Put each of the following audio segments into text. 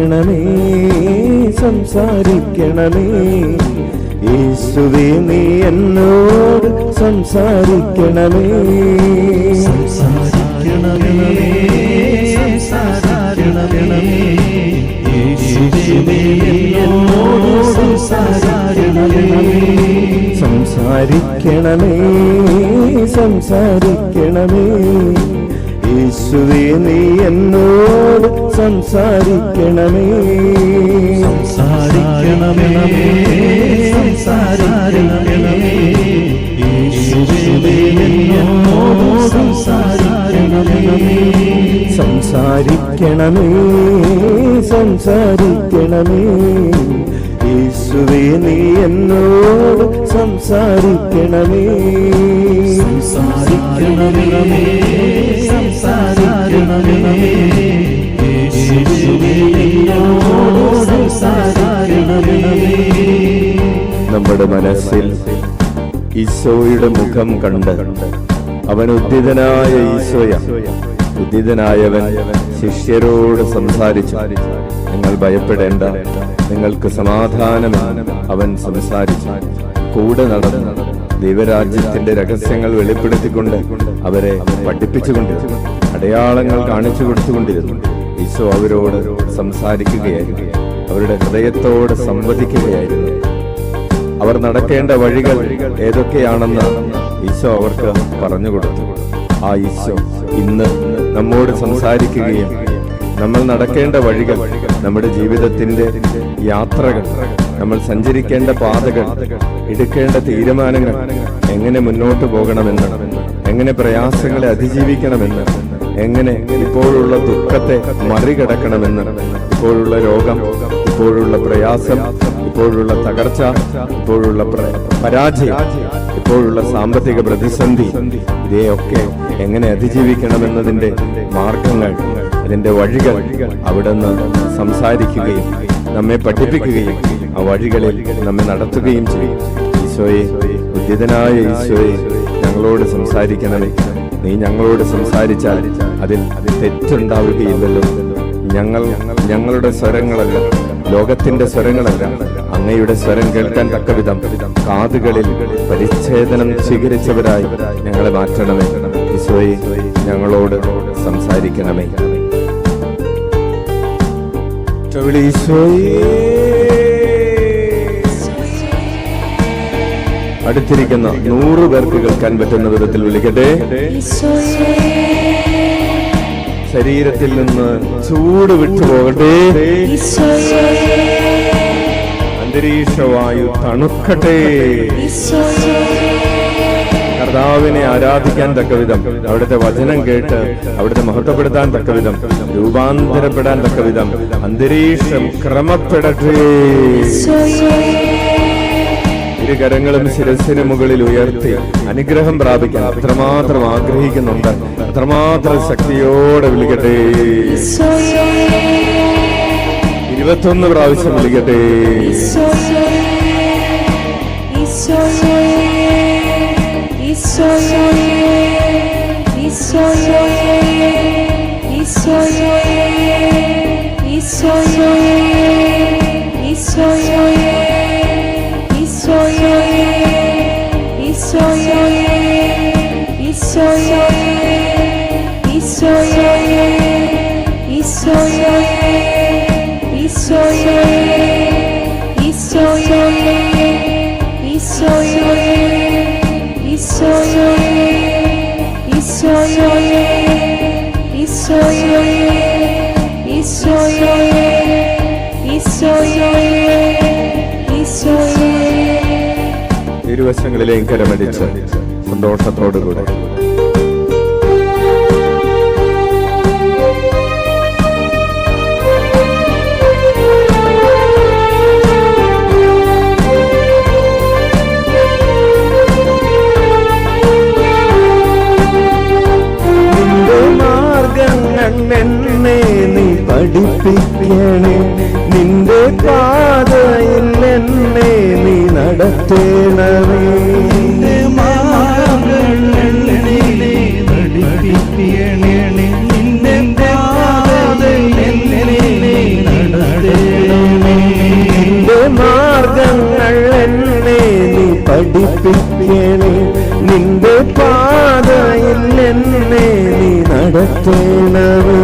സംസാരിക്കണമേ സംസാരിക്കണമേ. യേശുവേ നീ എന്നോട് സംസാരിക്കണമേ. സംസാരിക്കണമേ സംസാരിക്കണമേ. യേശുവേ എന്നോട് സംസാരിക്കണമേ. സംസാരിക്കണമേ സംസാരിക്കണമേ. യേശുവേ നീ എന്നോട് സംസാരിക്കണമേ. സംസാരിക്കണമേ സംസാരിക്കണമേ. യേശുവേ എന്നോട് സംസാരിക്കണമേ. സംസാരിക്കണമേ സംസാരിക്കണമേ. യേശുവേ നീ എന്നോട് സംസാരിക്കണമേ. സംസാരിക്കണമേ സംസാരിക്കണമേ. നമ്മുടെ മനസ്സിൽ ഈശോയുടെ മുഖം കണ്ട് അവൻ ഉദ്ധിതനായ ഈശോയ. ഉദ്ധിതനായവൻ ശിഷ്യരോട് സംസാരിച്ചു. നിങ്ങൾ ഭയപ്പെടേണ്ട. നിങ്ങൾക്ക് സമാധാനമാണ് അവൻ സംസാരിച്ചു. കൂടെ നടന്ന് ദൈവരാജ്യത്തിന്റെ രഹസ്യങ്ങൾ വെളിപ്പെടുത്തിക്കൊണ്ട് അവരെ പഠിപ്പിച്ചുകൊണ്ടിരുന്നു അടയാളങ്ങൾ കാണിച്ചു കൊടുത്തുകൊണ്ടിരുന്നു. ഈശോ അവരോട് സംസാരിക്കുകയായിരുന്നു. അവരുടെ ഹൃദയത്തോട് സംവദിക്കുകയായിരുന്നു. അവർ നടക്കേണ്ട വഴികൾ ഏതൊക്കെയാണെന്ന് ഈശോ അവർക്ക് പറഞ്ഞു കൊടുത്തു. ആ ഈശോ ഇന്ന് നമ്മോട് സംസാരിക്കുകയും നമ്മൾ നടക്കേണ്ട വഴികൾ നമ്മുടെ ജീവിതത്തിന്റെ യാത്രകൾ നമ്മൾ സഞ്ചരിക്കേണ്ട പാതകൾ എടുക്കേണ്ട തീരുമാനങ്ങൾ എങ്ങനെ മുന്നോട്ട് പോകണമെന്ന് എങ്ങനെ പ്രയാസങ്ങളെ അതിജീവിക്കണമെന്ന് എങ്ങനെ ഇപ്പോഴുള്ള ദുഃഖത്തെ മറികടക്കണമെന്ന് ഇപ്പോഴുള്ള രോഗം ഇപ്പോഴുള്ള പ്രയാസം ഇപ്പോഴുള്ള തകർച്ച ഇപ്പോഴുള്ള പരാജയം ഇപ്പോഴുള്ള സാമ്പത്തിക പ്രതിസന്ധി ഇതേയൊക്കെ എങ്ങനെ അതിജീവിക്കണമെന്നതിന്റെ മാർഗങ്ങൾ അതിന്റെ വഴികൾ അവിടുന്ന് സംസാരിക്കുകയും നമ്മെ പഠിപ്പിക്കുകയും ആ വഴികളിൽ നമ്മെ നടത്തുകയും ചെയ്യും. ഈശോയെ ഉദ്യതനായ ഈശോയെ ഞങ്ങളോട് സംസാരിക്കണമേ. നീ ഞങ്ങളോട് സംസാരിച്ചാൽ അതിൽ തെറ്റുണ്ടാവുകയില്ലല്ലോ. ഞങ്ങൾ ഞങ്ങളുടെ സ്വരങ്ങളല്ല ലോകത്തിന്റെ സ്വരങ്ങളല്ല അങ്ങയുടെ സ്വരം കേൾക്കാൻ തക്കവിധം കാതുകളിൽ പരിച്ഛേദനം സ്വീകരിച്ചവരായി ഞങ്ങളെ മാറ്റണമേ. ഈശോയെ ഞങ്ങളോട് സംസാരിക്കണമേ. ഈശോയേ. അടുത്തിരിക്കുന്ന നൂറ് പേർക്ക് കേൾക്കാൻ പറ്റുന്ന വിധത്തിൽ വിളിക്കട്ടെ. ശരീരത്തിൽ നിന്ന് ചൂട് വിട്ടു വിട്ടുപോകട്ടെ അന്തരീക്ഷവായു തണുക്കട്ടെ. കർത്താവിനെ ആരാധിക്കാൻ തക്കവിധം. അവിടുത്തെ വചനം കേട്ട് അവിടുത്തെ മഹത്വപ്പെടുത്താൻ തക്കവിധം. രൂപാന്തരപ്പെടാൻ തക്കവിധം. അന്തരീക്ഷം ക്രമപ്പെടട്ടെ ഇരു കരങ്ങളും ശിരസിന് മുകളിൽ ഉയർത്തി അനുഗ്രഹം പ്രാപിക്കാൻ അത്രമാത്രം ആഗ്രഹിക്കുന്നുണ്ട്. അത്രമാത്രം ശക്തിയോടെ വിളിക്കട്ടെ. ഇരുപത്തൊന്ന് പ്രാവശ്യം വിളിക്കട്ടെ. ഇരുവശങ്ങളിലെയും കരമടിച്ച് സന്തോഷത്തോടുകൂടെ നിന്റെ കരമടിച്ച് സന്തോഷത്തോടുകൂടെ. പഠിപ്പിക്കണേ. നിന്റെ പാതയിൽ എന്നെ നീ നടത്തേണമേ. മാർഗങ്ങൾ എന്നേ നീ പഠിപ്പിക്കണേ. നിന്റെ പാതയിൽ എന്നെ നീ നടത്തേണമേ.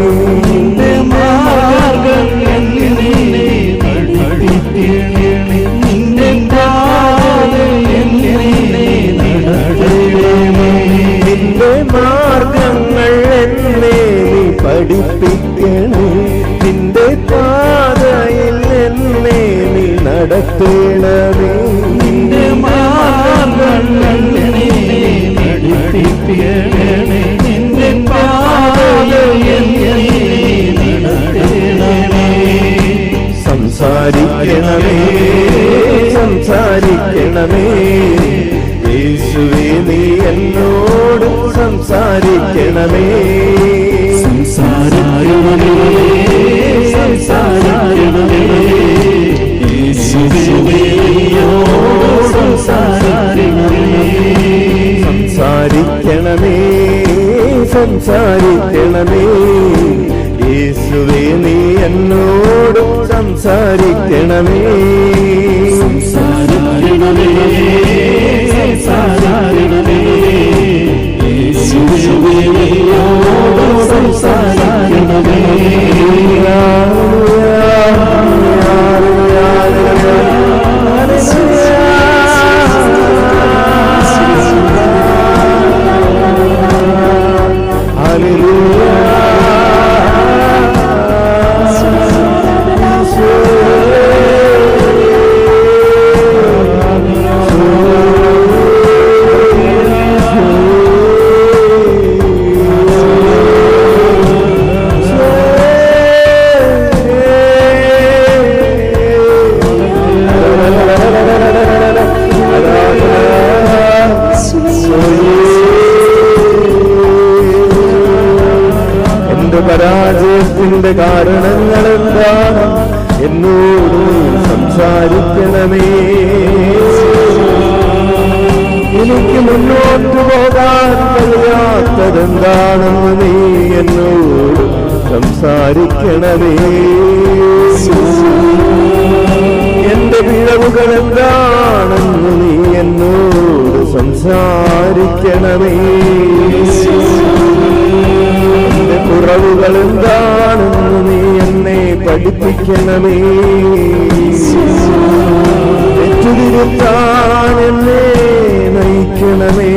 പഠിപ്പിക്കണേ. നിന്റെ പാതയിൽ എന്നെ നീ നടത്തണമേ. നിന്റെ പഠിപ്പിക്കണമേ. നിന്റെ പാതയിൽ സംസാരിക്കണമേ സംസാരിക്കണമേ. യേശുവേ നീ എന്നോട് സംസാരിക്കണമേ. സംസാരിക്കണമേ സംസാരിക്കണമേ. യേശുവേ സംസാരിക്കണമേ സംസാരിക്കണമേ സംസാരിക്കണമേ. യേശുവേ നീ എന്നോട് സംസാരിക്കണമേ. സംസാരിക്കണമേ കഴിയാത്തതെന്താണെന്ന് നീ എന്നോട് സംസാരിക്കണമേ. എന്റെ പിഴവുകൾ എന്താണെന്ന് നീ എന്നോട് സംസാരിക്കണമേ. എന്റെ കുറവുകൾ എന്താണെന്ന് നീ എന്നെ പഠിപ്പിക്കണമേ. തെറ്റുതിരുത്താൻ എന്നെ നയിക്കണമേ.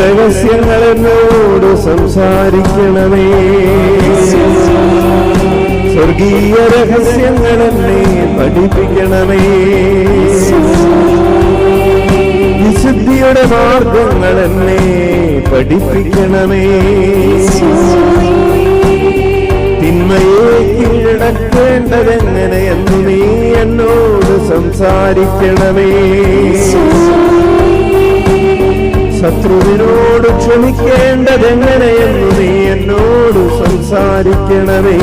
രഹസ്യങ്ങൾ എന്നോട് സംസാരിക്കണമേ. സ്വർഗീയ രഹസ്യങ്ങൾ എന്നെ പഠിപ്പിക്കണമേ. വിശുദ്ധിയുടെ മാർഗങ്ങൾ എന്നെ പഠിപ്പിക്കണമേ. തിന്മയെ കീഴടക്കേണ്ടതെങ്ങനെയെന്ന് നീ എന്നോട് സംസാരിക്കണമേ. ശത്രുവിനോട് ക്ഷമിക്കേണ്ടതെങ്ങനെയെന്ന് നീ എന്നോട് സംസാരിക്കണമേ?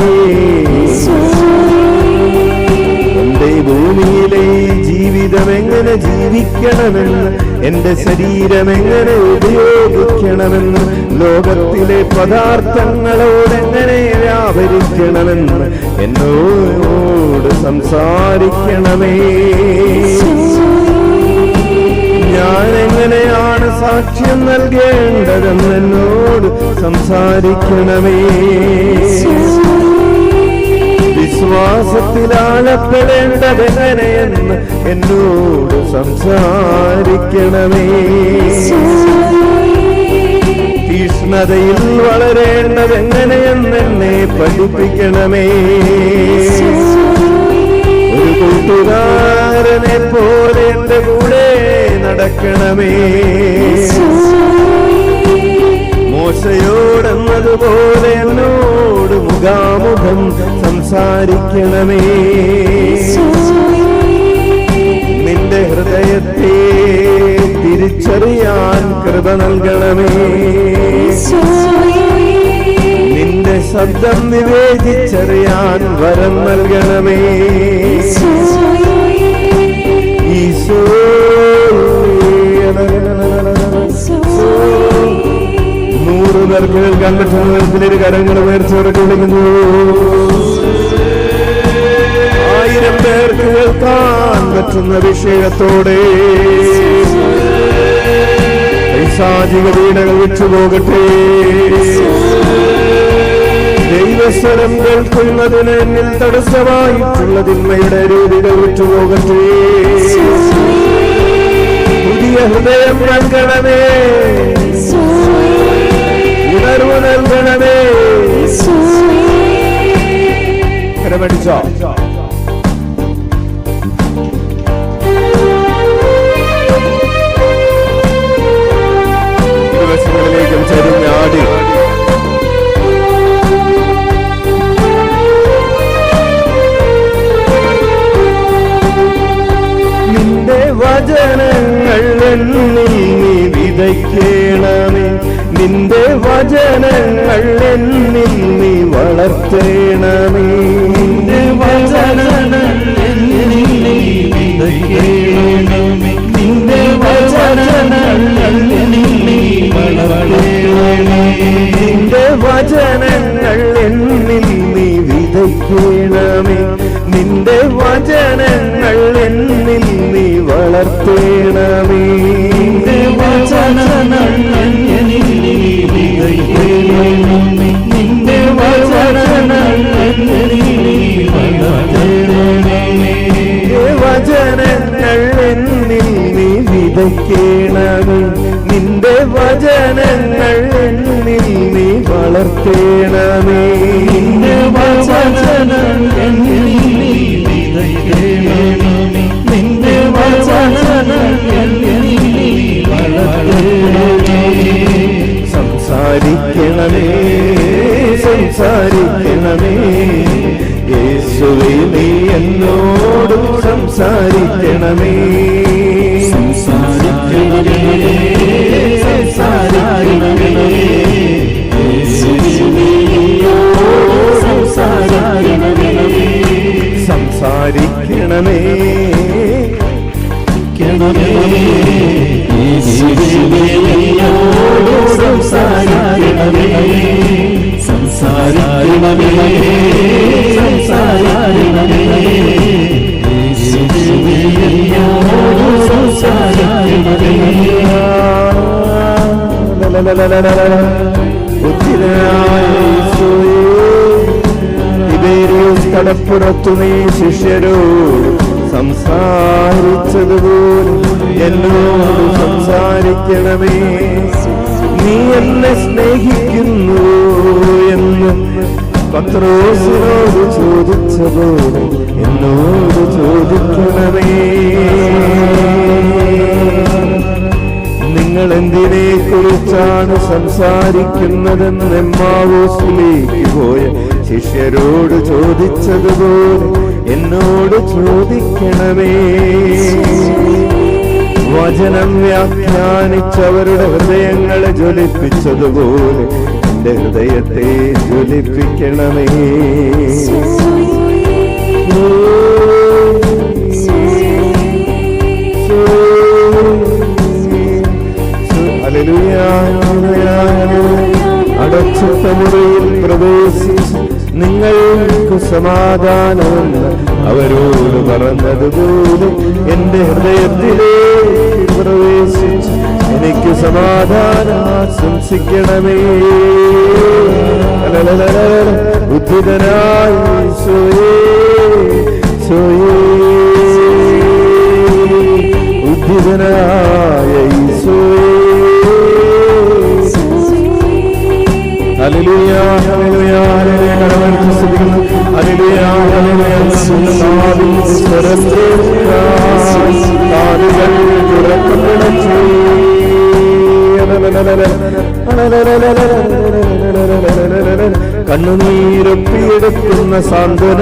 എന്റെ ഭൂമിയിലെ ജീവിതം എങ്ങനെ ജീവിക്കണമെന്ന് എന്റെ ശരീരം എങ്ങനെ ഉപയോഗിക്കണമെന്ന് ലോകത്തിലെ പദാർത്ഥങ്ങളോട് എങ്ങനെ വ്യാപരിക്കണമെന്ന് എന്നോട് സംസാരിക്കണമേ? സാക്ഷ്യം നൽകേണ്ടതെന്ന് എന്നോട് സംസാരിക്കണമേ വിശ്വാസത്തിലാലപ്പെടേണ്ടതെങ്ങനെയെന്ന് എന്നോട് സംസാരിക്കണമേ. തീഷ്ണതയിൽ വളരേണ്ടതെങ്ങനെയെന്ന് എന്നെ പഠിപ്പിക്കണമേ. കൂട്ടുകാരനെ പോലെ എന്റെ കൂടെ നടക്കണമേ. മോശയോടെന്നതുപോലെ എന്നോട് മുഖാമുഖം സംസാരിക്കണമേ. നിന്റെ ഹൃദയത്തെ തിരിച്ചറിയാൻ കൃപ നൽകണമേ. ശബ്ദം വിവേചിച്ചറിയാൻ വരം നൽകണമേ. നൂറ് പേർക്ക് കേൾക്കാൻ വിധത്തിലൊരു കരങ്ങൾ ഉയർച്ചയോടെ വിളിക്കുന്നു. ആയിരം പേർക്ക് കേൾക്കാൻ പറ്റുന്ന വിഷയത്തോടെ. പൈശാചിക പീഡകൾ വിട്ടുപോകട്ടെ. ദൈവസ്വരം കേൾക്കുന്നതിന് എന്നിൽ തടസ്സമായിട്ടുള്ള തിന്മയുടെ രീതികൾ വിട്ടുപോകട്ടെ. പുതിയ ഹൃദയം നൽകണമേ. ഉണർവ് നൽകണമേ. കരമടിച്ചോ? ഇരുവശങ്ങളിലേക്കും ചെരിഞ്ഞാടി വചനങ്ങൾ എന്നിൽ നീ വിതയ്ക്കേണമേ. നിന്റെ വചനങ്ങൾ എന്നിൽ നീ വളർത്തേണമേ. നിന്റെ വചനങ്ങൾ വിതയ്ക്കണമേ നിന്റെ വചനങ്ങൾ എന്നിൽ നീ വളർത്തേണമേ. നിന്റെ വചനങ്ങൾ നിന്റെ വചനങ്ങൾ സംസാരിക്കണമേ സംസാരിക്കണമേ. യേശുവേ നീ എന്നോട് സംസാരിക്കണമേ. കടപ്പുറത്തു നീ ശിഷ്യരോട് സംസാരിച്ചതുപോലെ എന്നോട് സംസാരിക്കണമേ. നീ എന്നെ സ്നേഹിക്കുന്നു എന്ന് പത്രോസിനോട് ചോദിച്ചതുപോലെ എന്നോട് ചോദിക്കണമേ. നിങ്ങൾ എന്തിനെ കുറിച്ചാണ് സംസാരിക്കുന്നതെന്ന് എമ്മാവോസിലേക്ക് പോയ ശിഷ്യരോട് ചോദിച്ചതുപോലെ എന്നോട് ചോദിക്കണമേ. വചനം വ്യാഖ്യാനിച്ചവരുടെ ഹൃദയങ്ങളെ ജ്വലിപ്പിച്ചതുപോലെ എന്റെ ഹൃദയത്തെ ജ്വലിപ്പിക്കണമേ. അടച്ചിട്ട മുറിയിൽ പ്രവേശിച്ച് നിങ്ങൾക്ക് സമാധാനമെന്ന് അവരോട് പറഞ്ഞതുപോലെ എന്റെ ഹൃദയത്തിലേക്ക് പ്രവേശിച്ച് എനിക്ക് സമാധാനം ആശംസിക്കണമേ. ഉദ്ധിതനായ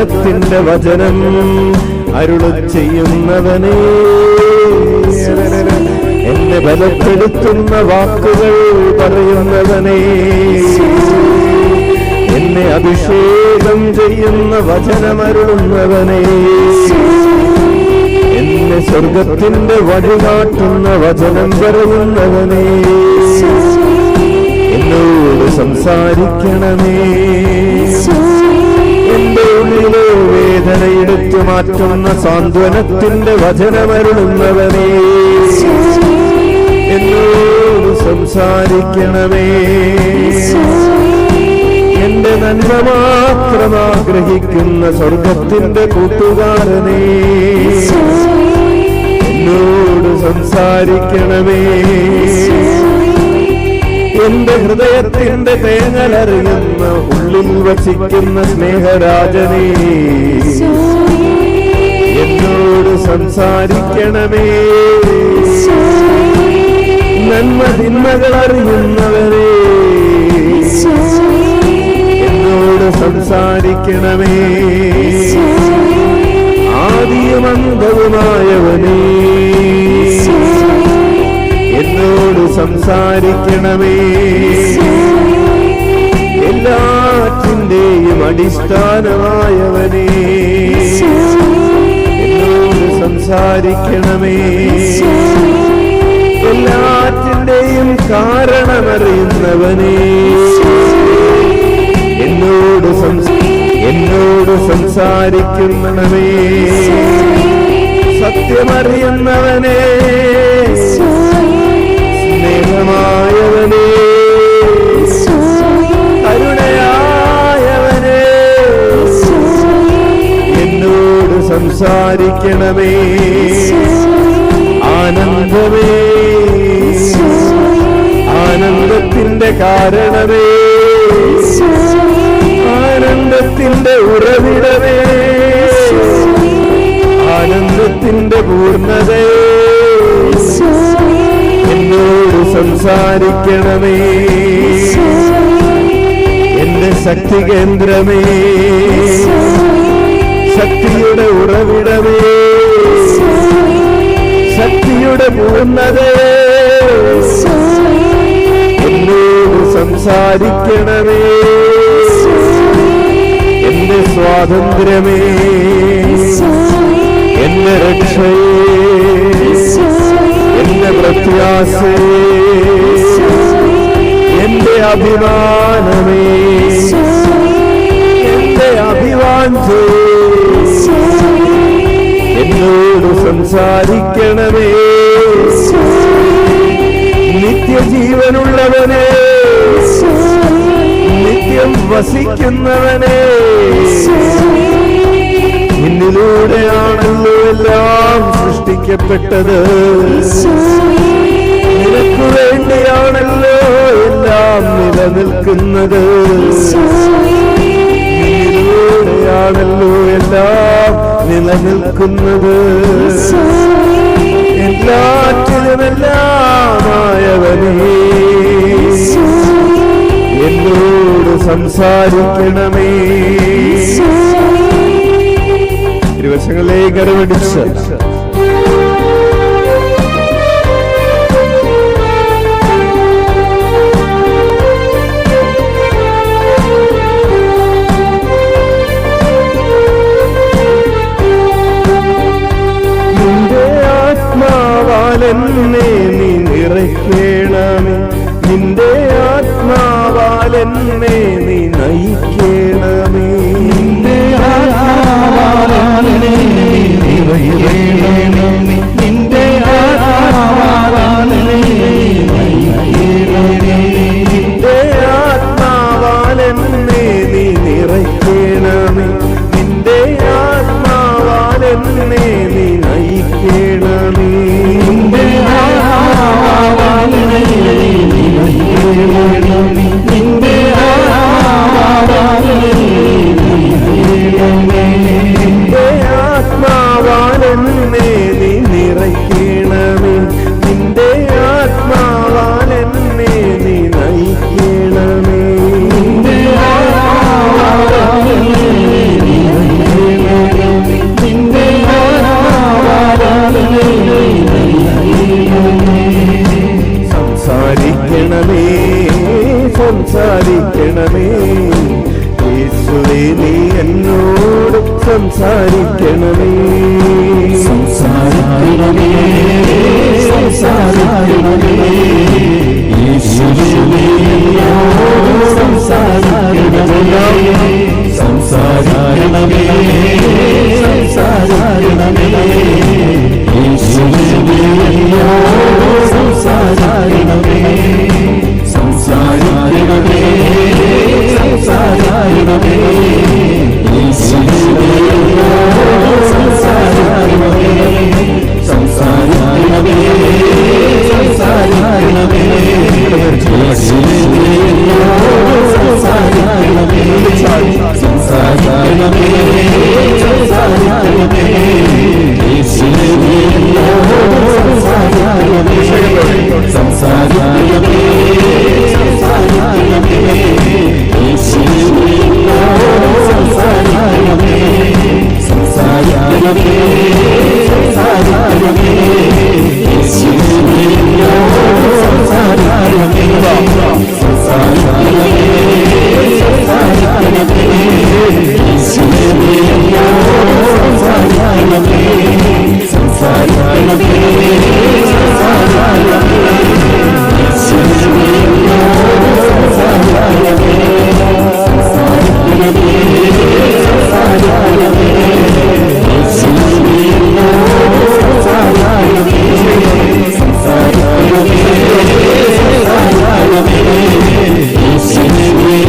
സാന്ത്വനത്തിന്റെ വചനം അരുള ചെയ്യുന്നവനേ. എന്നെ ബലപ്പെടുത്തുന്ന വാക്കുകൾ പറയുന്നവനേ. എന്നെ അഭിഷേകം ചെയ്യുന്ന വചനമരുളുന്നവനേ എന്നെ സ്വർഗത്തിന്റെ വഴികാട്ടുന്ന വചനം പറയുന്നവനേ. എന്നോട് സംസാരിക്കണമേ. ഉള്ളിലെ വേദന എടുത്തു മാറ്റുന്ന സാന്ത്വനത്തിന്റെ വചനമരുളുന്നവനേ. എന്നോട് സംസാരിക്കണമേ. എന്റെ നന്മ മാത്രം ആഗ്രഹിക്കുന്ന സ്വർഗത്തിന്റെ കൂട്ടുകാരനേ. എന്നോട് സംസാരിക്കണമേ. എന്റെ ഹൃദയത്തിന്റെ തേങ്ങലറിയുന്ന ഉള്ളിൽ വസിക്കുന്ന സ്നേഹരാജനെ എന്നോട് സംസാരിക്കണമേ. നന്മ തിന്മകൾ അറിയുന്നവരെ എന്നോട് സംസാരിക്കണമേ. ആദിയും അന്തവുമായവനേ എന്നോട് സംസാരിക്കണമേ. എല്ലാറ്റിന്റെയും അടിസ്ഥാനമായവനേ. എന്നോട് സംസാരിക്കണമേ. എല്ലാറ്റിന്റെയും കാരണമറിയുന്നവനേ. എന്നോട് എന്നോട് സംസാരിക്കുന്നവനേ സത്യമറിയുന്നവനേ. സ്നേഹമായവനേ കരുണയായവനേ. എന്നോട് സംസാരിക്കണമേ. ആനന്ദമേ. ആനന്ദത്തിന്റെ കാരണമേ. ആനന്ദത്തിന്റെ ഉറവിടമേ. ആനന്ദത്തിന്റെ പൂർണതേ. എന്നോട് സംസാരിക്കണമേ. എന്റെ ശക്തി കേന്ദ്രമേ. ശക്തിയുടെ ഉറവിടമേ. ശക്തിയുടെ പൂർണതേ. എന്നോട് സംസാരിക്കണമേ. എന്റെ സ്വാതന്ത്ര്യമേ. എന്റെ രക്ഷയേ. എന്റെ പ്രത്യാസേ എന്റെ അഭിമാനമേ. എന്റെ അഭിവാഞ്ചേ. എന്നോട് സംസാരിക്കണമേ. നിത്യജീവനുള്ളവനെ. നിത്യം വസിക്കുന്നവനെ. നിന്നിലൂടെയാണല്ലോ എല്ലാം സൃഷ്ടിക്കപ്പെട്ടത്. നിനക്ക് വേണ്ടിയാണല്ലോ എല്ലാം നിലനിൽക്കുന്നത്. നിന്നിലൂടെയാണല്ലോ എല്ലാം നിലനിൽക്കുന്നത്. എല്ലാറ്റിലുമെല്ലാമായവനേ എന്നോട് സംസാരിക്കണമേ. ഇരുവശങ്ങളിലേക്ക് അറിവടിച്ച് സംസാരിക്കണമേ.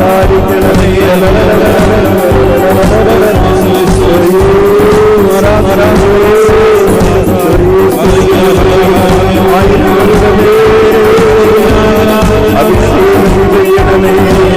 സംസാരിക്കണമേ അഭിഷേകം